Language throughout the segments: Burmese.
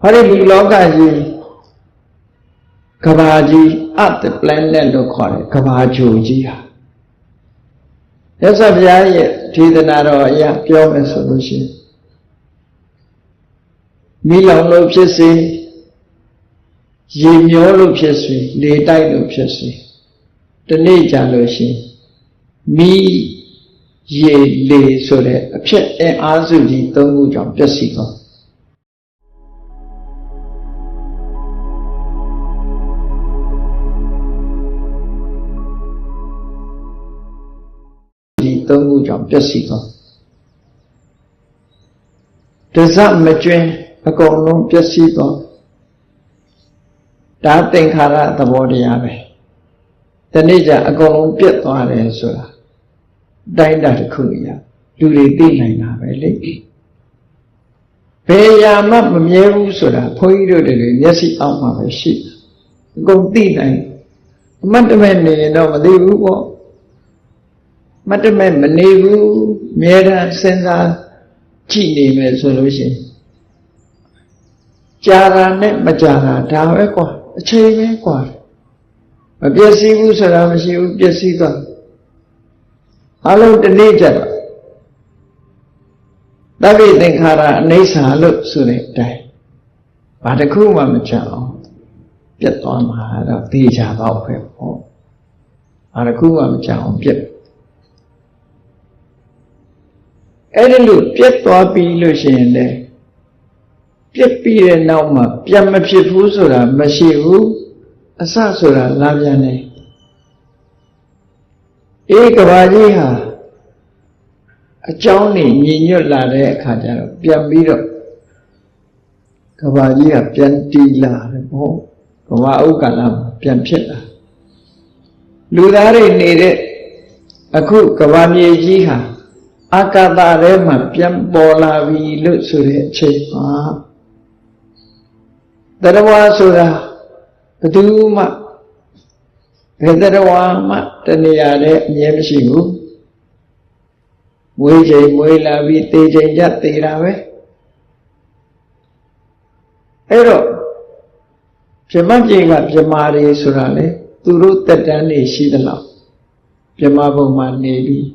ဟောဒီလူလောကကြီးကဘာကြီး Earth planet လို့ခေါ်တယ်ကဘာဂျိုကြီးဟာရသဗျာရဲ့ထေသနာတော်အရာပြောမယ်ဆိုလို့ရှိရင်မိလောင်လို့ဖြစ်စေရေမျောလို့ဖြစ်စေလေတိုက်လို့ဖြစ်စေတနေ့ကြာလို့ရှိရင်မိရေလေဆိုတဲ့အဖြစ်အင်အားစုကြီးသုံးခုကြောင့်ပျက်စီးသွား သုံးခုကြောင့်ပျက်စီးသွားတစမကျွင်းအကုန်လုံးပျက်စီးသွားဒါသင်္ခါရသဘောတရားပဲတနေ့ကျအကုန်လုံးပြတ်သွားတယ်ဆိုတာတိုင်းတာတစ်ခုရလူတွေသိနိုင်တာပဲလေဘယ်ရာမှမမြဲဘူးဆိုတာဘုန်းကြီးတို့တွေမျက်စိအောက်မှာပဲရှိအကုန်သိနိုင်အမတ်တမဲ့နေရင်တော့မသိဘူးပေါ့ မတ်တမဲ့မနေဘူးမြဲတမ်းစဉ်းစားကြည့်နေမယ်ဆိုလို့ရှိရင်ကြာတာနဲ့မကြာတာဒါပဲကွာအချိန်ပဲကွာမပျက်စီးဘူးဆိုတာမရှိဘူးပျက်စီးသွားအလုံးတနေ့ကျတော့တပိသင်္ခါရအိဋ္ဌာလို့ဆိုတဲ့အတိုင်းဘာတစ်ခုမှမချအောင်ပြတ်သွားမှာတော့သိကြတော့ပဲပေါ့ဘာတစ်ခုမှမချအောင်ပြတ် အဲ့ဒီလိုပြတ်သွားပြီလို့ရှိရင်လေပြတ်ပြီးတဲ့နောက်မှာပြန်မဖြစ်ဘူးဆိုတာမရှိဘူးအစဆိုတာလာပြန်တယ်အေးကဘာကြီးဟာအကြောင်းနေညီညွတ်လာတဲ့အခါကျတော့ပြန်ပြီးတော့ကဘာကြီးကပြန်တီးလာတယ်ပေါ့ကဘာဥက္ကလာပြန်ဖြစ်လာလူသားတွေနေတဲ့အခုကဘာမြေကြီးဟာ အာကာသထဲမှာပြန်ပေါ်လာပြီလို့ဆိုတဲ့အချိန်မှာတရားဝါဆိုတာဘယ်သူမှဘယ်တရားဝါမှတဏှာနဲ့အမြဲမရှိဘူးမွေးချိန်မွေးလာပြီးတေချိန်ကြတေတာပဲအဲ့တော့ပြမပြေကပြမာတွေဆိုတာလေသူတို့တက်တန်းနေရှိသလောက်ပြမဘုံမှာနေပြီး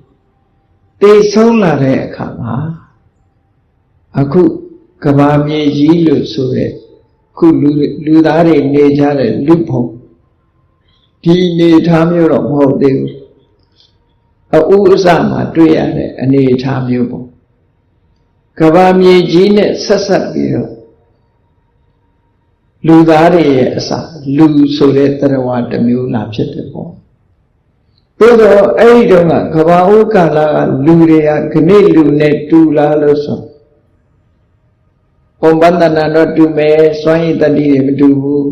တေဆုံးလာတဲ့အခါမှာအခုကဘာမြေကြီးလို့ဆိုတဲ့ခုလူလူသားတွေနေကြတဲ့လူဘုံဒီနေထားမျိုးတော့မဟုတ်သေးဘူးအဥအစမှာတွေ့ရတဲ့အနေအထားမျိုးပေါ့ကဘာမြေကြီးနဲ့ဆက်ဆက်ပြီးတော့လူသားတွေရဲ့အစလူဆိုတဲ့တရားဝတစ်မျိုးလာဖြစ်တယ်ပေါ့ သို့တော့အဲ့ဒီတုန်းကကဘာဥကာလကလူတွေကခဏလူနဲ့တူလာလို့ဆိုပုံပန္တနာတော့တူမယ်စွမ်းရည်တတိတွေမတူဘူး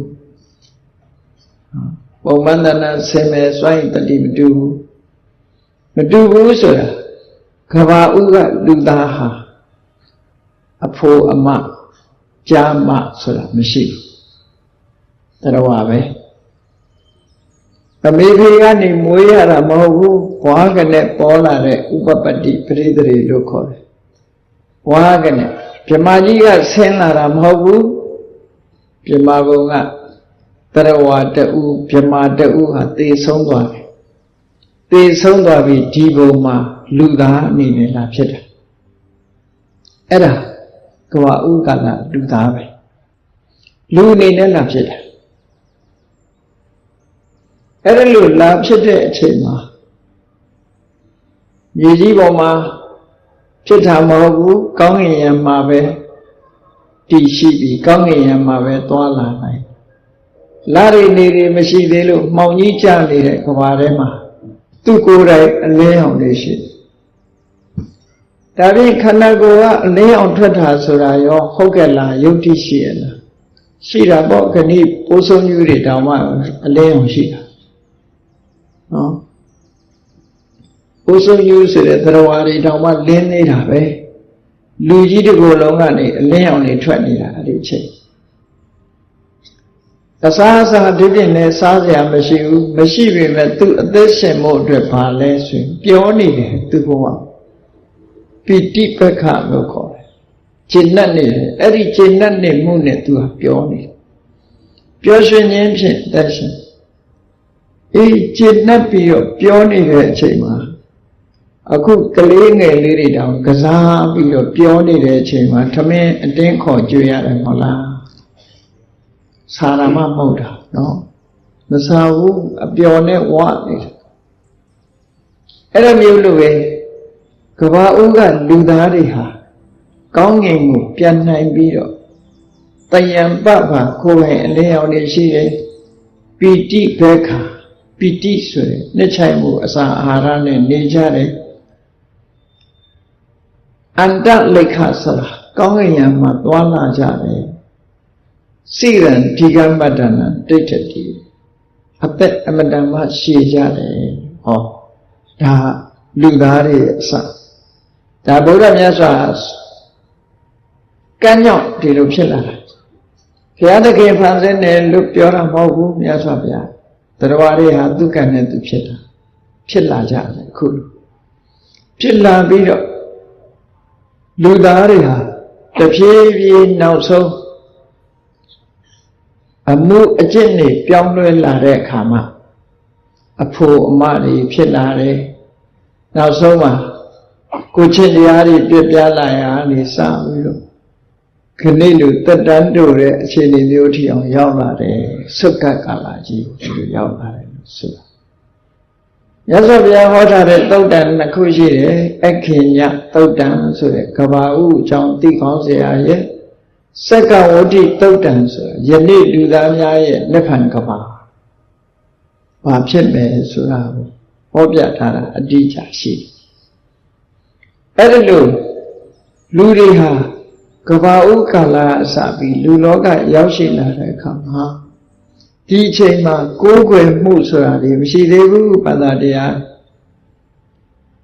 ပုံပန္တနာဆင်မယ်စွမ်းရည်တတိမတူဘူးမတူဘူးဆိုတာကဘာဥကလူသားဟာအဖိုးအမကြာမဆိုတာမရှိဘူးတရားဝပဲ အမေဖေကနေမွေးရတာမဟုတ်ဘူးဘွားကနဲ့ပေါ်လာတဲ့ဥပပတ္တိပရိသေလို့ခေါ်တယ်ဘွားကနဲ့ပြမကြီးကဆင်းလာတာမဟုတ်ဘူးပြမဘုံကတရဝတူပြမတူဟာသေဆုံးသွားတယ်သေဆုံးသွားပြီဒီဘုံမှာလူသားအနေနဲ့လာဖြစ်တာအဲ့ဒါကဝဥကလလူသားပဲလူအနေနဲ့လာဖြစ်တာ အဲ့ဒါလို့လာဖြစ်တဲ့အချိန်မှာမြေကြီးပေါ်မှာဖြစ်တာမဟုတ်ဘူးကောင်းကင်ယံမှာပဲတည်ရှိပြီးကောင်းကင်ယံမှာပဲသွားလာနိုင်လာရီနေတွေမရှိသေးလို့မှောင်ကြီးကျနေတဲ့ကဘာထဲမှာသူ့ကိုယ်တိုင်အလင်းအောင်လေးရှိဒါပြင်ခန္ဓာကိုယ်ကအလင်းအောင်ထွက်တာဆိုတာရောဟုတ်ကဲ့လားယုတ်တိရှိရလားရှိတာပေါ့ခဏိပိုးဆုံးကြီးတွေတောင်မှအလင်းအောင်ရှိတာ နော်ကိုစုယူဆိုတဲ့သရဝါတွေတောင်မှလင်းနေတာပဲလူကြီးတစ်ကိုယ်လုံးကနေအလင်းအောင်နေထွက်နေတာအဲ့ဒီအချိန်အစားအစာဒီပြင်နဲ့စားစရာမရှိဘူးမရှိပေမဲ့သူအသက်ရှင်ဖို့အတွက်ဘာလဲဆိုရင်ပြောနေတယ်သူဘဝပိဋိပက္ခလို့ခေါ်တယ်ကျင့်တတ်နေတယ်အဲ့ဒီကျင့်တတ်နေမှုနဲ့သူကပြောနေတယ်ပျော်ရွှင်ခြင်းဖြင့်တတ်ရှင် အေးကျင့်တတ်ပြီးတော့ပြောနေတဲ့အချိန်မှာအခုကလေးငယ်လေးတွေတောင်ကစားပြီးတော့ပြောနေတဲ့အချိန်မှာထမင်းအတင်းခေါ်ကြွေရတယ်မဟုတ်လားစာရမမဟုတ်တာနော်မစားဘူးအပျော်နဲ့ဝနေတယ်အဲ့လိုမျိုးလို့ပဲကဘာဦးကလူသားတွေဟာကောင်းငင်ကိုပြန်နိုင်ပြီးတော့တယံပပကိုယ်ပိုင်အလင်းရောင်နေရှိတယ်ပီတိဘက်ခာပီ တိဆိုတဲ့နှစ်ချိုင်မှုအစာအာဟာရနဲ့နေကြတယ်အန္တလိခဆိုတာကောင်းကင်ယံမှာသွားလာကြတယ်စိရံဒီကမ္မတနာတိဋ္ဌတိအသက်အမတန်မှရှည်ကြတယ်ဟောဒါလူသားတွေအစဒါဗုဒ္ဓမြတ်စွာကမ်းကြောင့်ဒီလိုဖြစ်လာတာဘုရားသခင်ဖန်ဆင်းတယ်လို့ပြောတာမဟုတ်ဘူးမြတ်စွာဘုရား တရားတွေဟာသူကံနဲ့သူဖြစ်တာဖြစ်လာကြတယ်အခုဖြစ်လာပြီးတော့လူသားတွေဟာတဖြည်းဖြည်းနောက်ဆုံးအမှုအကျင့်တွေပြောင်းလဲလာတဲ့အခါမှာအဖို့အမတွေဖြစ်လာတယ်နောက်ဆုံးမှာကိုချင်းတရားတွေပြပြလာရနေစပြီးတော့ ခဏိတို့တက်တန်းတို့ရဲ့အခြေအနေမျိုးထိအောင်ရောက်လာတယ်ဆွတ်ကကာလာကြီးတို့ရောက်လာတယ်လို့ဆိုတာရသော်ဘုရားဟောထားတဲ့သုတ်တန်နှစ်ခုရှိတယ်အခင်ညသုတ်တန်ဆိုတဲ့ကဘာဥအကြောင်းသိကောင်းစရာရဲ့စက္ကဝတိသုတ်တန်ဆိုယနေ့လူသားများရဲ့လက်ခံကဘာဘာဖြစ်မယ်ဆိုတာကိုဟောပြထားတာအတိအကျရှိတယ်အဲ့ဒါလို့လူတွေဟာ ကဘာဥကာလအစပြီးလူလောကရောက်ရှိလာတဲ့အခါမှာဒီအချိန်မှာကိုးကွယ်မှုဆိုတာဒီမရှိသေးဘူးပတ္တတရား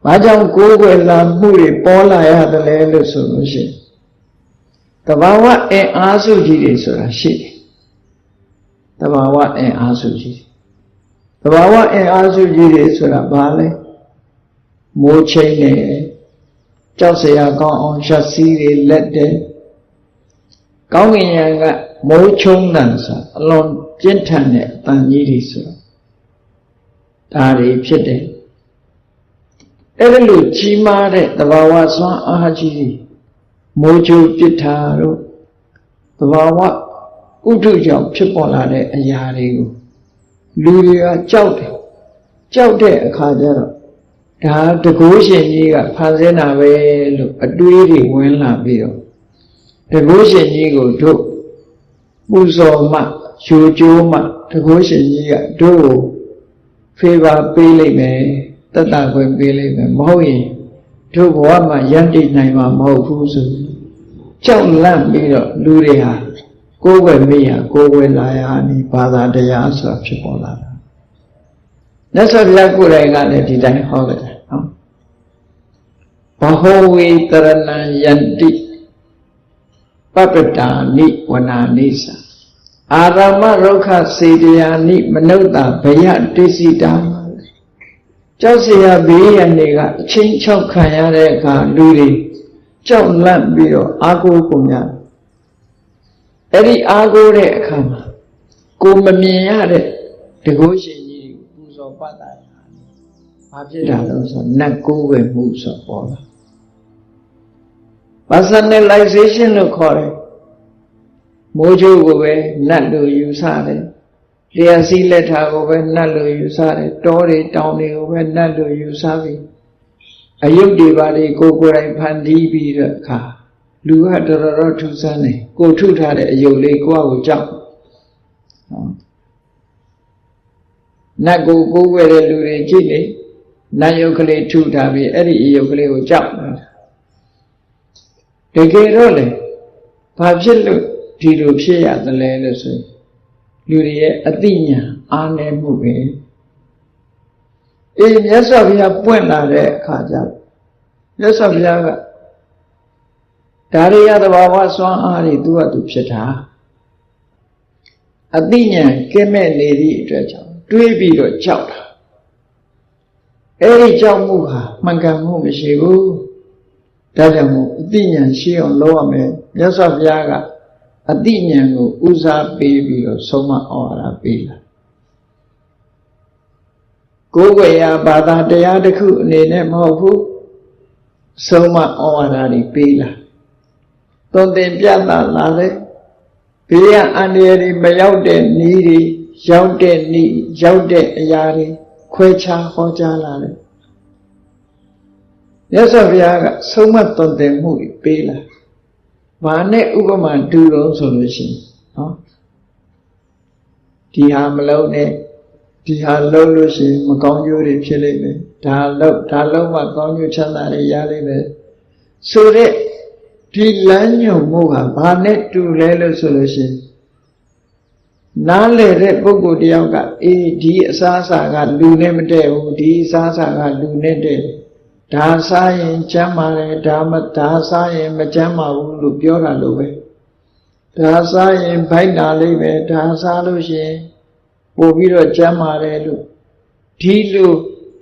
။ဘာကြောင့်ကိုးကွယ်လာမှုတွေပေါ်လာရတယ်လဲလို့ဆိုလို့ရှိရင်တဘာဝအင်အားစုကြီးတွေဆိုတာရှိတယ်။တဘာဝအင်အားစုကြီးတဘာဝအင်အားစုကြီးတွေဆိုတာဘာလဲ။မိုးချိန်နဲ့ကြောက်စရာကောင်းအောင်ရှက်စီးတွေလက်တယ်။ ကောင်းကင်ယံကမိုးချုံတန်ဆိုအလွန်ပြင်းထန်တဲ့အတန်ကြီးတွေဆိုဒါတွေဖြစ်တယ်အဲ့ဒါလို့ကြီးမားတဲ့သဘာဝဆွမ်းအားကြီးတွေမိုးချိုးပစ်တာတို့သဘာဝဥထုကြောင့်ဖြစ်ပေါ်လာတဲ့အရာတွေကိုလူတွေကကြောက်တယ်ကြောက်တဲ့အခါကျတော့ဒါတကိုးရှင်ကြီးကဖန်ဆင်းတာပဲလို့အတွေးတွေဝင်လာပြီးတော့ တကိုးရှင်ကြီးကိုတို့ပူဇော်မှယူကျိုးမှတကိုးရှင်ကြီးကတို့ကိုဖေးပါပေးလိုက်မယ်တတ်တာခွင့်ပေးလိုက်မယ်မဟုတ်ရင်တို့ဘဝမှာယဉ်တည်နိုင်မှာမဟုတ်ဘူးဆိုကြောက်လန့်ပြီးတော့လူတွေဟာကိုယ်ွယ်မေ့ရကိုယ်ွယ်လာရနေဘာသာတရားဆိုတာဖြစ်ပေါ်လာတာမြတ်စွာဘုရားကိုယ်တိုင်ကလည်းဒီတိုင်းဟောခဲ့တယ်နော်ဘဟောဝေတရဏံယန္တိ ပပ္ပတာနိဝနာနိသအာရမရုခစေတယာနိမနုဿဘယတိစိတာကြောက်เสียဘေးရန်တွေကအချင်းချောက်ခံရတဲ့အခါလူတွေကြောက်လန့်ပြီးတော့အာကိုကုန်ကြအဲ့ဒီအာကိုတဲ့အခါမှာကိုမမြင်ရတဲ့တကုရှင်ကြီးပူဇော်ပတ်တာဘာဖြစ်တာလဲဆိုနတ်ကိုးဝယ်မှုဆိုပေါ်လာ personalization လို့ခေါ်တယ် မိုးချိုးကိုပဲနတ်လို့ယူဆတယ်လျှက်စီးလက်ထာကိုပဲနတ်လို့ယူဆတယ်တောတွေတောင်တွေကိုပဲနတ်လို့ယူဆပြီးအယုတ်တွေပါတွေကိုကိုယ်တိုင်ဖန်တီးပြီးတဲ့အခါလူကတော်တော်ထူးဆန်းတယ်ကိုထုထားတဲ့အယုတ်လေးကိုယ့်အကိုကြောက်နတ်ကိုကိုးွယ်တဲ့လူတွေကြည့်လေနတ်ယုတ်ကလေးထုထားပြီးအဲ့ဒီအယုတ်ကလေးကိုကြောက်တကယ်တော့လေဘာဖြစ်လို့ ဒီလိုဖြစ်ရသလဲလို့ဆိုရင်လူတွေရဲ့အသိဉာဏ်အားနည်းမှုပဲအေးမြတ်စွာဘုရားပွင့်လာတဲ့အခါကျမြတ်စွာဘုရားကဒါရိယသဘာဝစွမ်းအားတွေသူကသူဖြစ်တာအသိဉာဏ်ကင်းမဲ့နေသည့်အတွက်ကြောင့်တွေးပြီးတော့ကြောက်တာအဲ့ဒီကြောက်မှုဟာမှန်ကန်မှုမရှိဘူးဒါကြောင့်မို့အတိညာဏ်ရှိအောင်လုပ်ရမယ်မြတ်စွာဘုရားက အတိညာဏ်ကိုဦးစားပေးပြီးတော့ဆုံးမဩဝါဒပေးလာကိုယ်ွယ်ရာဘာသာတရားတစ်ခုအနေနဲ့မဟုတ်ဘူးဆုံးမဩဝါဒတွေပေးလာသွန်သင်ပြသလာတဲ့ဘေးရန်အန္တရာယ်တွေမရောက်တဲ့နည်းတွေရောက်တဲ့နည်းရောက်တဲ့အရာတွေခွဲခြားဟောကြားလာတယ်မြတ်စွာဘုရားကဆုံးမသွန်သင်မှုတွေပေးလာ ဘာနဲ့ဥပမာတူတော့ဆိုလို့ရှိရင်နော်ဒီဟာမလုံးနဲ့ဒီဟာလုံးလို့ရှိရင်မကောင်းကျိုးတွေဖြစ်လိမ့်မယ်ဒါလုံးဒါလုံးမှကောင်းကျိုးချမ်းသာတွေရလိမ့်မယ်ဆိုတဲ့ဒီလမ်းညွှန်မှုကဘာနဲ့တူလဲလို့ဆိုလို့ရှိရင်နားလေတဲ့ပုဂ္ဂိုလ်တယောက်ကအေးဒီအစားအစာကလူနဲ့မတည့်ဘူးဒီအစားအစာကလူနဲ့တည့် ဒါစားရင်ကျမ်းမာတယ်ဒါမဒါစားရင်မကျမ်းမာဘူးလို့ပြောတာလို့ပဲဒါစားရင်ဗိုက်နာလိမ့်မယ်ဒါစားလို့ရှိရင်ပို့ပြီးတော့ကျမ်းမာတယ်လို့ဒီလို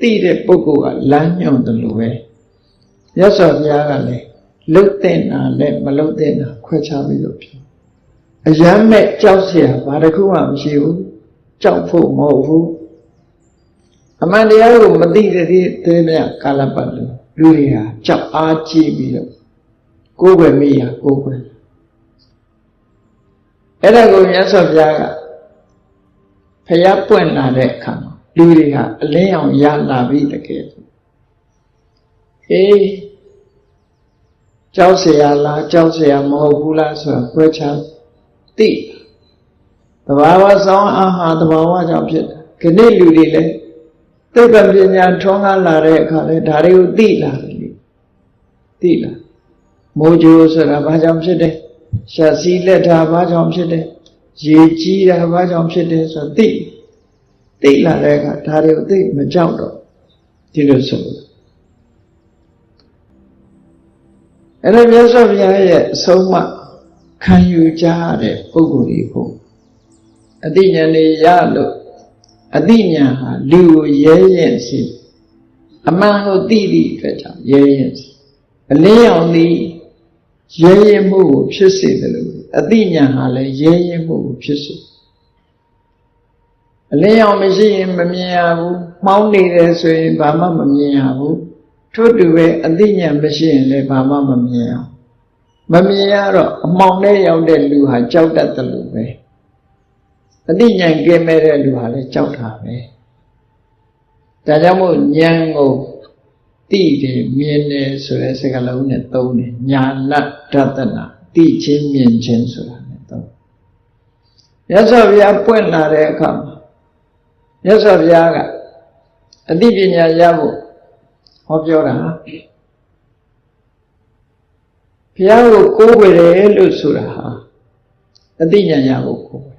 သိတဲ့ပုဂ္ဂိုလ်ကလမ်းညွှန်တယ်လို့ပဲရသော်ဘုရားကလည်းလုတ်တဲ့နာနဲ့မလုတ်တဲ့နာခွဲခြားပြီးတော့ပြောအယမ်းမဲ့ကြောက်เสียဘာတစ်ခုမှမရှိဘူးကြောက်ဖို့မဟုတ်ဘူး အမှန်တရားကိုမသိတဲ့သေးမြကာလပတ်လို့လူတွေဟာကြောက်အားကြီးပြီးတော့ကိုယ်ွယ်မိရကိုယ်ွယ်အဲ့ဒါကိုမြတ်စွာဘုရားကဖျားပွင့်လာတဲ့အခါမှာလူတွေဟာအလင်းအောင်ရလာပြီတကယ်အေးကြောက်เสียလားကြောက်เสียမဟုတ်ဘူးလားဆိုတာခွဲခြားသိတဘာဝဆောင်းအာဟာတဘာဝကြောင့်ဖြစ်တာခဏလူတွေလည်း သိပ္ပံပညာထွန်းကားလာတဲ့အခါလဲဒါတွေကိုသိလာတယ်လေသိလာမိုးကြိုးဆိုတာဘာကြောင့်ဖြစ်တယ်ရှာစီလက်တာဘာကြောင့်ဖြစ်တယ်ရေကြီးတာဘာကြောင့်ဖြစ်တယ်ဆိုသိသိလာတဲ့အခါဒါတွေကိုသိမကြောက်တော့ဒီလိုဆိုအဲ့ဒါမြတ်စွာဘုရားရဲ့အဆုံးအမခံယူကြတဲ့ပုဂ္ဂိုလ်တွေကိုအတိညာဏ်တွေရလို့ အတိညာဏ်ဟာလူကိုရဲရဲစီအမှန်ကိုသိသည့်အတွက်ကြောင့်ရဲရဲစီအလင်းရောင်သည်ရဲရဲမှုကိုဖြစ်စေတယ်လို့အတိညာဏ်ဟာလည်းရဲရဲမှုကိုဖြစ်စေအလင်းရောင်မရှိရင်မမြင်ရဘူးမှောင်းနေတယ်ဆိုရင်ဘာမှမမြင်ရဘူးထို့တူပဲအတိညာဏ်မရှိရင်လည်းဘာမှမမြင်ရဘူးမမြင်ရတော့အမှောင်ထဲရောက်တဲ့လူဟာကြောက်တတ်တယ်လို့ပဲ အတိညာဉ်ကင်းမဲ့တဲ့လူဟာလည်းကြောက်တာပဲဒါကြောင့်မို့ဉာဏ်ကိုတိတယ်မြင်တယ်ဆိုတဲ့စကားလုံးနဲ့သုံးတယ်ညာလဒသနာတိချင်းမြင်ချင်းဆိုတာနဲ့သုံးမြတ်စွာဘုရားပွင့်လာတဲ့အခါမှာမြတ်စွာဘုရားကအတိပညာရဖို့ဟောပြောတာဘုရားကိုကိုးကွယ်တယ်လို့ဆိုတာဟာအသိဉာဏ်ရဖို့ကိုးကွယ်